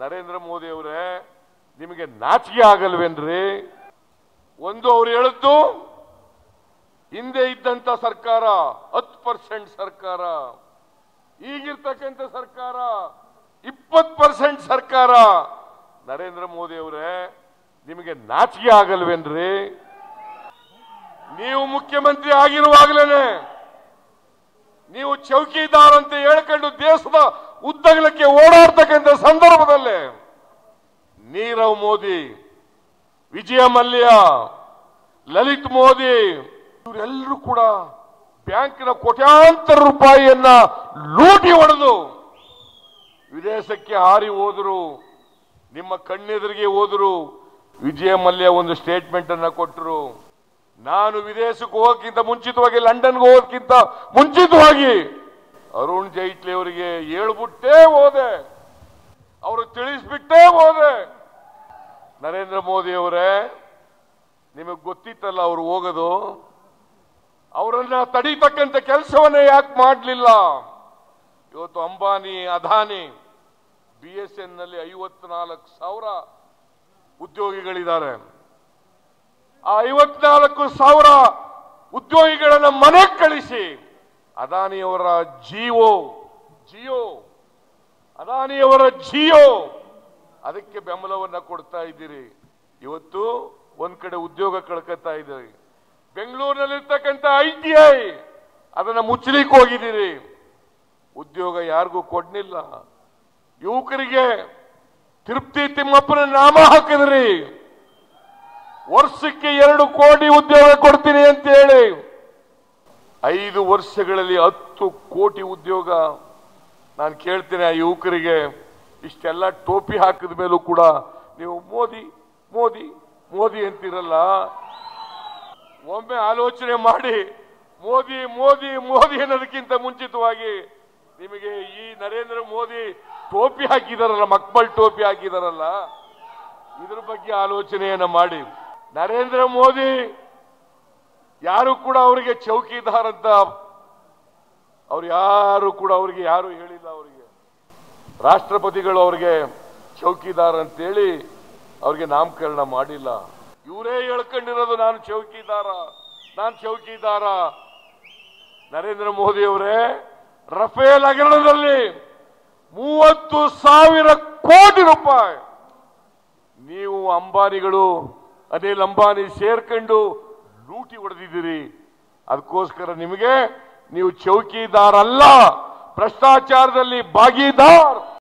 ನರೇಂದ್ರ ಮೋದಿ ಅವರೇ, ನಿಮಗೆ ನಾಚಿಕೆ ಆಗಲ್ವೇನ್ರಿ? ಒಂದು ಅವ್ರು ಹೇಳಿದ್ದು ಹಿಂದೆ ಇದ್ದಂತ ಸರ್ಕಾರ ಹತ್ತು ಪರ್ಸೆಂಟ್ ಸರ್ಕಾರ, ಈಗಿರ್ತಕ್ಕಂಥ ಸರ್ಕಾರ ಇಪ್ಪತ್ತು ಪರ್ಸೆಂಟ್ ಸರ್ಕಾರ. ನರೇಂದ್ರ ಮೋದಿ ಅವರೇ, ನಿಮಗೆ ನಾಚಿಕೆ ಆಗಲ್ವೇನ್ರಿ? ನೀವು ಮುಖ್ಯಮಂತ್ರಿ ಆಗಿರುವಾಗಲೇನೆ, ನೀವು ಚೌಕಿದಾರ್ ಅಂತ ಹೇಳ್ಕೊಂಡು ದೇಶದ ಉದ್ದಗಲಕ್ಕೆ ಓಡಾಡ್ತಕ್ಕಂಥ ಸಂದರ್ಭದಲ್ಲೇ ನೀರವ್ ಮೋದಿ, ವಿಜಯ ಮಲ್ಯ, ಲಲಿತ್ ಮೋದಿ, ಇವರೆಲ್ಲರೂ ಕೂಡ ಬ್ಯಾಂಕಿನ ಕೋಟ್ಯಾಂತರ ರೂಪಾಯಿಯನ್ನ ಲೂಟಿ ಹೊಡೆದು ವಿದೇಶಕ್ಕೆ ಹಾರಿ ಹೋದರು, ನಿಮ್ಮ ಕಣ್ಣೆದುರಿಗೆ ಹೋದರು, ವಿಜಯ ಮಲ್ಯ ಒಂದು ಸ್ಟೇಟ್ಮೆಂಟ್ ಅನ್ನ ಕೊಟ್ಟರು ನಾನು ವಿದೇಶಕ್ಕೆ ಹೋಗೋಕ್ಕಿಂತ ಮುಂಚಿತವಾಗಿ ಲಂಡನ್ಗೆ ಹೋಗೋಕ್ಕಿಂತ ಮುಂಚಿತವಾಗಿ ಅರುಣ್ ಜೈಟ್ಲಿ ಅವರಿಗೆ ಹೇಳ್ಬಿಟ್ಟೇ ಹೋದೆ. ಅವರು ತಿಳಿಸ್ಬಿಟ್ಟೇ ಹೋದೆ. ನರೇಂದ್ರ ಮೋದಿ ಅವರೇ, ನಿಮಗೆ ಗೊತ್ತಿತ್ತಲ್ಲ ಅವರು ಹೋಗೋದು? ಅವರನ್ನ ತಡೀತಕ್ಕಂಥ ಕೆಲಸವನ್ನ ಯಾಕೆ ಮಾಡಲಿಲ್ಲ? ಇವತ್ತು ಅಂಬಾನಿ, ಅದಾನಿ, ಬಿ ಎಸ್ ಎನ್ನಲ್ಲಿ ಐವತ್ನಾಲ್ಕು ಸಾವಿರ ಉದ್ಯೋಗಿಗಳಿದ್ದಾರೆ. ಆ ಐವತ್ನಾಲ್ಕು ಸಾವಿರ ಉದ್ಯೋಗಿಗಳನ್ನ ಮನೆಗೆ ಕಳಿಸಿ. ಅದಾನಿಯವರ ಜಿಯೋ. ಜಿಯೋ. ಅದಾನಿಯವರ ಜಿಯೋ. ಅದಕ್ಕೆ ಬೆಂಬಲವನ್ನ ಕೊಡ್ತಾ ಇದ್ದೀರಿ. ಇವತ್ತು ಒಂದ್ ಕಡೆ ಉದ್ಯೋಗ ಕಳ್ಕೊತಾ ಇದ್ದೀರಿ. ಬೆಂಗಳೂರಿನಲ್ಲಿರ್ತಕ್ಕಂಥ ಐ ಟಿ ಐ, ಅದನ್ನ ಮುಚ್ಚಲಿಕ್ಕೆ ಹೋಗಿದ್ದೀರಿ. ಉದ್ಯೋಗ ಯಾರಿಗೂ ಕೊಡ್ಲಿಲ್ಲ. ಯುವಕರಿಗೆ ತಿರುಪ್ತಿ ತಿಮ್ಮಪ್ಪನ ನಾಮ ಹಾಕಿದ್ರಿ. ವರ್ಷಕ್ಕೆ ಎರಡು ಕೋಟಿ ಉದ್ಯೋಗ ಕೊಡ್ತೀನಿ ಅಂತ ಐದು ವರ್ಷಗಳಲ್ಲಿ ಹತ್ತು ಕೋಟಿ ಉದ್ಯೋಗ ನಾನು ಕೇಳ್ತೇನೆ ಆ ಯುವಕರಿಗೆ. ಇಷ್ಟೆಲ್ಲ ಟೋಪಿ ಹಾಕಿದ ಮೇಲೂ ಕೂಡ ನೀವು ಮೋದಿ ಮೋದಿ ಮೋದಿ ಅಂತಿರಲ್ಲ? ಒಮ್ಮೆ ಆಲೋಚನೆ ಮಾಡಿ, ಮೋದಿ ಮೋದಿ ಮೋದಿ ಅನ್ನೋದಕ್ಕಿಂತ ಮುಂಚಿತವಾಗಿ ನಿಮಗೆ ಈ ನರೇಂದ್ರ ಮೋದಿ ಟೋಪಿ ಹಾಕಿದಾರಲ್ಲ, ಮಕ್ಬಲ್ ಟೋಪಿ ಹಾಕಿದಾರಲ್ಲ, ಇದ್ರ ಬಗ್ಗೆ ಆಲೋಚನೆಯನ್ನು ಮಾಡಿ. ನರೇಂದ್ರ ಮೋದಿ ಯಾರು ಕೂಡ ಅವರಿಗೆ ಚೌಕಿದಾರ್ ಅಂತ ಅವ್ರು ಯಾರು ಕೂಡ ಅವರಿಗೆ ಯಾರು ಹೇಳಿಲ್ಲ ಅವರಿಗೆ. ರಾಷ್ಟ್ರಪತಿಗಳು ಅವರಿಗೆ ಚೌಕಿದಾರ್ ಅಂತೇಳಿ ಅವ್ರಿಗೆ ನಾಮಕರಣ ಮಾಡಿಲ್ಲ. ಇವರೇ ಹೇಳ್ಕೊಂಡಿರೋದು ನಾನು ಚೌಕಿದಾರ ನಾನು ಚೌಕಿದಾರ. ನರೇಂದ್ರ ಮೋದಿ ಅವರೇ, ರಫೇಲ್ ಹಗರಣದಲ್ಲಿ ಮೂವತ್ತು ಸಾವಿರ ಕೋಟಿ ರೂಪಾಯಿ. ನೀವು ಅಂಬಾನಿಗಳು, ಅನಿಲ್ ಅಂಬಾನಿ ಸೇರ್ಕೊಂಡು ಲೂಟಿ ಹೊಡೆದಿದ್ದೀರಿ. ಅದಕ್ಕೋಸ್ಕರ ನಿಮಗೆ ನೀವು ಚೌಕಿದಾರಲ್ಲ ಭ್ರಷ್ಟಾಚಾರದಲ್ಲಿ ಭಾಗಿದಾರ್.